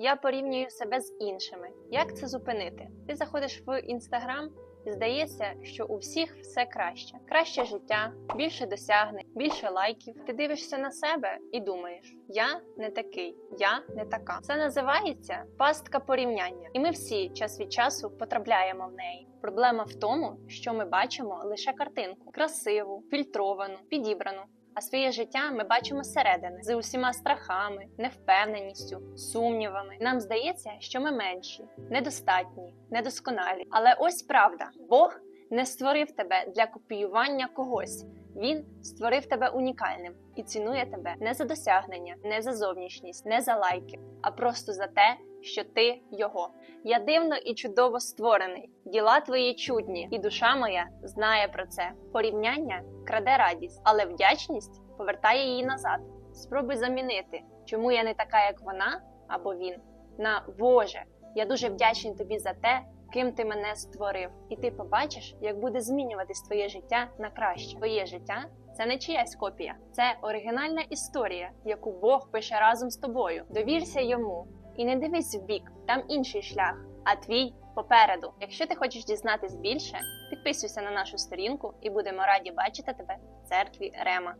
Я порівнюю себе з іншими. Як це зупинити? Ти заходиш в інстаграм. і Здається, що у всіх все краще, краще життя, більше досягнень, більше лайків. Ти дивишся на себе і думаєш: я не такий, я не така. Це називається пастка порівняння, і ми всі час від часу потрапляємо в неї. Проблема в тому, що ми бачимо лише картинку красиву, фільтровану, підібрану. А своє життя ми бачимо зсередини з усіма страхами, невпевненістю, сумнівами. Нам здається, що ми менші, недостатні, недосконалі. Але ось правда: Бог не створив тебе для копіювання когось. Він створив тебе унікальним і цінує тебе не за досягнення, не за зовнішність, не за лайки, а просто за те, що ти його. Я дивно і чудово створений. Діла твої чудні, і душа моя знає про це. Порівняння краде радість, але вдячність повертає її назад. Спробуй замінити, чому я не така, як вона або він. На Боже, я дуже вдячний тобі за те, ким ти мене створив, і ти побачиш, як буде змінюватись твоє життя на краще. Твоє життя це не чиясь копія, це оригінальна історія, яку Бог пише разом з тобою. Довірся йому і не дивись в бік, там інший шлях, а твій попереду. Якщо ти хочеш дізнатись більше, підписуйся на нашу сторінку і будемо раді бачити тебе в церкві Рема.